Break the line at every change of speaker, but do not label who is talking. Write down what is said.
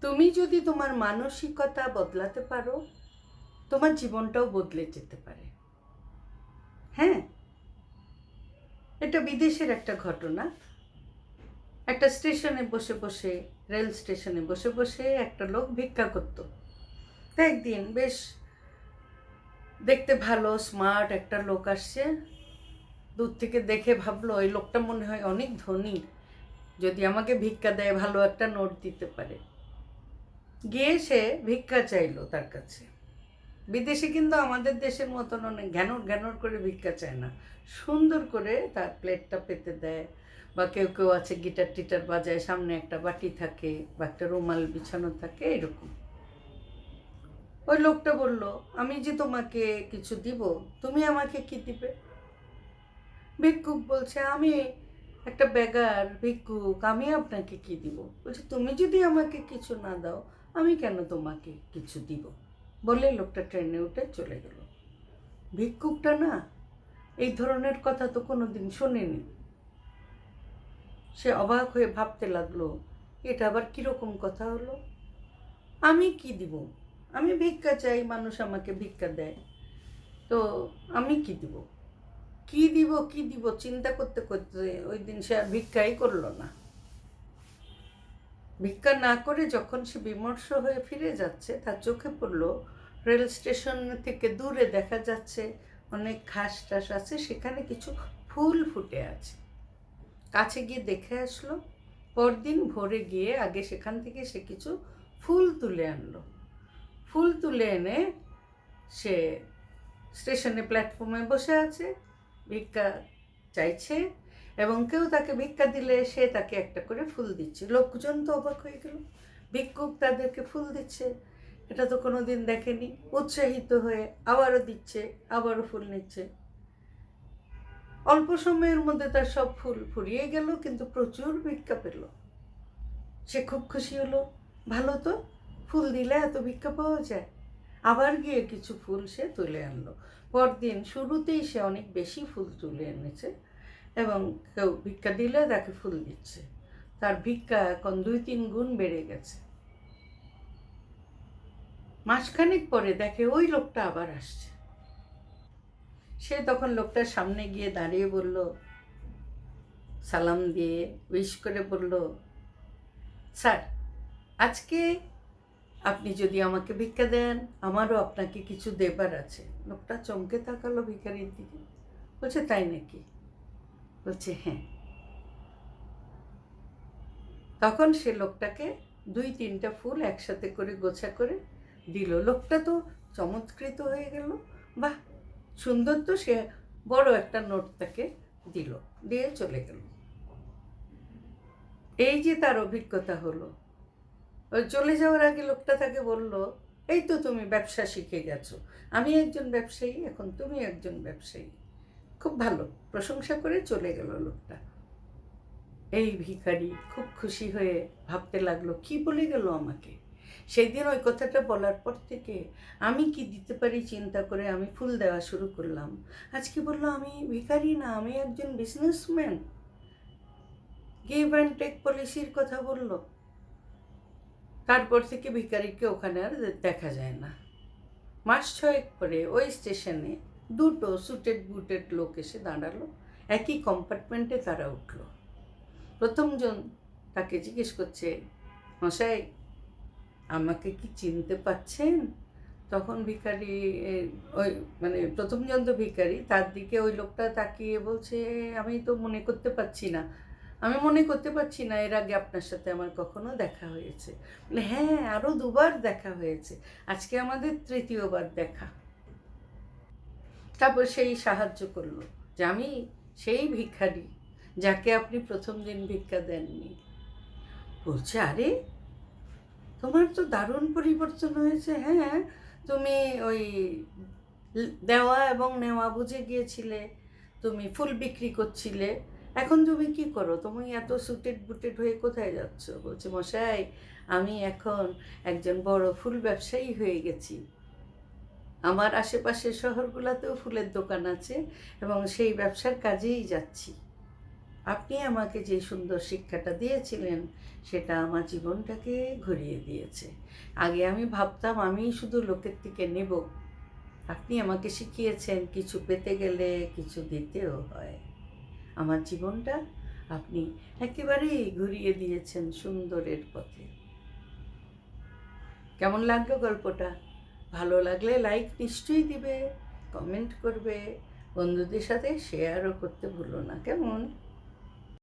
তুমি যদি তোমার মানসিকতা বদলাতে পারো, তোমার জীবনটাও বদলে যেতে পারে। হ্যাঁ? এটা বিদেশের একটা ঘটনা। একটা স্টেশনে বসে বসে, রেল স্টেশনে বসে বসে একটা লোক ভিক্ষা করতো। তা একদিন বেশ দেখতে ভালো, স্মার্ট একটা লোক আসছে। দূর থেকে দেখে ভাবলো এই লোকটা মনে হয় অনেক ধনী। যদি আমাকে ভিক্ষা দেয়, ভালো একটা নোট দিতে পারে। গিয়ে সে ভিক্ষা চাইলো তার কাছে। বিদেশে কিন্তু আমাদের দেশের মতন অনেক ঘ্যানর ঘ্যানর করে ভিক্ষা চায় না। সুন্দর করে তার প্লেটটা পেতে দেয় বা কেউ কেউ আছে গিটার টিটার বাজায়, সামনে একটা বাটি থাকে বা একটা রুমাল বিছানো থাকে, এরকম। ওই লোকটা বলল, আমি যে তোমাকে কিছু দিব, তুমি আমাকে কি দিবে? ভিক্ষুক বলছে, আমি একটা বেগার ভিক্ষুক, আমি আপনাকে কি দিব? বলছে, তুমি যদি আমাকে কিছু না দাও, আমি কেন তোমাকে কিছু দিব? বলে লোকটা ট্রেনে উঠে চলে গেল। ভিক্ষুকটা না, এই ধরনের কথা তো কোনো দিন শোনেনি। সে অবাক হয়ে ভাবতে লাগল, এটা আবার কীরকম কথা হলো? আমি কি দিব? আমি ভিক্ষা চাই, মানুষ আমাকে ভিক্ষা দেয়। তো আমি কি দিব? কি দিব কি দিব, চিন্তা করতে করতে ওই দিন সে আর ভিক্ষাই করল না। ভিক্ষা না করে যখন সে বিমর্ষ হয়ে ফিরে যাচ্ছে, তার চোখে পড়ল রেল স্টেশন থেকে দূরে দেখা যাচ্ছে অনেক ঘাস টাস আছে, সেখানে কিছু ফুল ফুটে আছে। কাছে গিয়ে দেখে আসলো, পরদিন ভোরে গিয়ে আগে সেখান থেকে সে কিছু ফুল তুলে আনলো। ফুল তুলে এনে সে স্টেশনে প্ল্যাটফর্মে বসে আছে ভিক্ষা চাইছে এবং কেউ তাকে ভিক্ষা দিলে সে তাকে একটা করে ফুল দিচ্ছে। লোকজন তো অবাক হয়ে গেল। ভিক্ষুক তাদেরকে ফুল দিচ্ছে। এটা তো কোনো দিন দেখেনি। উৎসাহিত হয়ে আবারও দিচ্ছে, আবারও ফুল নিচ্ছে। অল্প সময়ের মধ্যে তার সব ফুল ফুরিয়ে গেল, কিন্তু প্রচুর ভিক্ষা পেল। সে খুব খুশি হলো। ভালো তো, ফুল দিলে এত ভিক্ষা পাওয়া যায়। আবার গিয়ে কিছু ফুল সে তুলে আনলো। পরদিন শুরুতেই সে অনেক বেশি ফুল তুলে এনেছে এবং কেউ ভিক্ষা দিলে তাকে ফুল দিচ্ছে। তার ভিক্ষা এখন দুই তিন গুণ বেড়ে গেছে। মাসখানেক পরে দেখে ওই লোকটা আবার আসছে। সে তখন লোকটার সামনে গিয়ে দাঁড়িয়ে বলল, সালাম দিয়ে উইশ করে বলল, স্যার, আজকে আপনি যদি আমাকে ভিক্ষা দেন, আমারও আপনাকে কিছু দেবার আছে। লোকটা চমকে তাকালো ভিখারির দিকে। বলছে, তাই নাকি? বলছে হ্যাঁ। তখন সে লোকটাকে দুই তিনটা ফুল একসাথে করে গোছা করে দিল। লোকটা তো চমৎকৃত হয়ে গেল। বাহ! সুন্দর তো সে বড় একটা নোট তাকে দিল, দিয়ে চলে গেল। এই যে তার অভিজ্ঞতা হলো চলে যাওয়ার আগে লোকটা তাকে বলল, এই তো তুমি ব্যবসা শিখে গেছো। আমি একজন ব্যবসায়ী, এখন তুমি একজন ব্যবসায়ী। খুব ভালো, প্রশংসা করে চলে গেল লোকটা। এই ভিখারি খুব খুশি হয়ে ভাবতে লাগল, কি বলে গেল আমাকে? সেই দিন ওই কথাটা বলার পর থেকে আমি কি দিতে পারি চিন্তা করে আমি ফুল দেওয়া শুরু করলাম। আজকে বলল, আমি ভিখারি না, আমি একজন বিজনেসম্যান গিভ অ্যান্ড টেক পলিসির কথা বলল তারপর থেকে ভিখারিকে ওখানে আর দেখা যায় না। মাস ছয়েক পরে ওই স্টেশনে দুটো সুটেড বুটেড লোক এসে দাঁড়াল। একই কম্পার্টমেন্টে তারা উঠল। প্রথমজন তাকে জিজ্ঞেস করছে, মশাই, আমাকে কি চিনতে পাচ্ছেন? তখন ভিখারি ওই মানে প্রথমজন তো ভিখারি, তার দিকে ওই লোকটা তাকিয়ে বলছে, আমি তো মনে করতে পারছি না। আমি মনে করতে পারছি না এর আগে আপনার সাথে আমার কখনো দেখা হয়েছে। হ্যাঁ আরও দুবার দেখা হয়েছে। আজকে আমাদের তৃতীয়বার দেখা। তারপর সেই সাহায্য করল যে, আমি সেই ভিখারি যাকে আপনি প্রথম দিন ভিক্ষা দেননি। বলছে, আরে, তোমার তো দারুণ পরিবর্তন হয়েছে হ্যাঁ। তুমি ওই দেওয়া এবং নেওয়া বুঝে গিয়েছিলে। তুমি ফুল বিক্রি করছিলে। এখন তুমি কি করো? তুমি এত সুটেড বুটেড হয়ে কোথায় যাচ্ছ? বলছে, মশাই, আমি এখন একজন বড় ফুল ব্যবসায়ী হয়ে গেছি। আমার আশেপাশের শহরগুলোতেও ফুলের দোকান আছে এবং সেই ব্যবসার কাজেই যাচ্ছি। আপনি আমাকে যে সুন্দর শিক্ষাটা দিয়েছিলেন, সেটা আমার জীবনটাকে ঘুরিয়ে দিয়েছে। আগে আমি ভাবতাম আমি শুধু লোকের থেকে নেব। আপনি আমাকে শিখিয়েছেন কিছু পেতে গেলে কিছু দিতেও হয়। আমার জীবনটা আপনি একেবারেই ঘুরিয়ে দিয়েছেন সুন্দরের পথে। কেমন লাগল গল্পটা? ভালো লাগলে লাইক নিশ্চয়ই দিবে কমেন্ট করবে, বন্ধুদের সাথে শেয়ারও করতে ভুলো না, কেমন?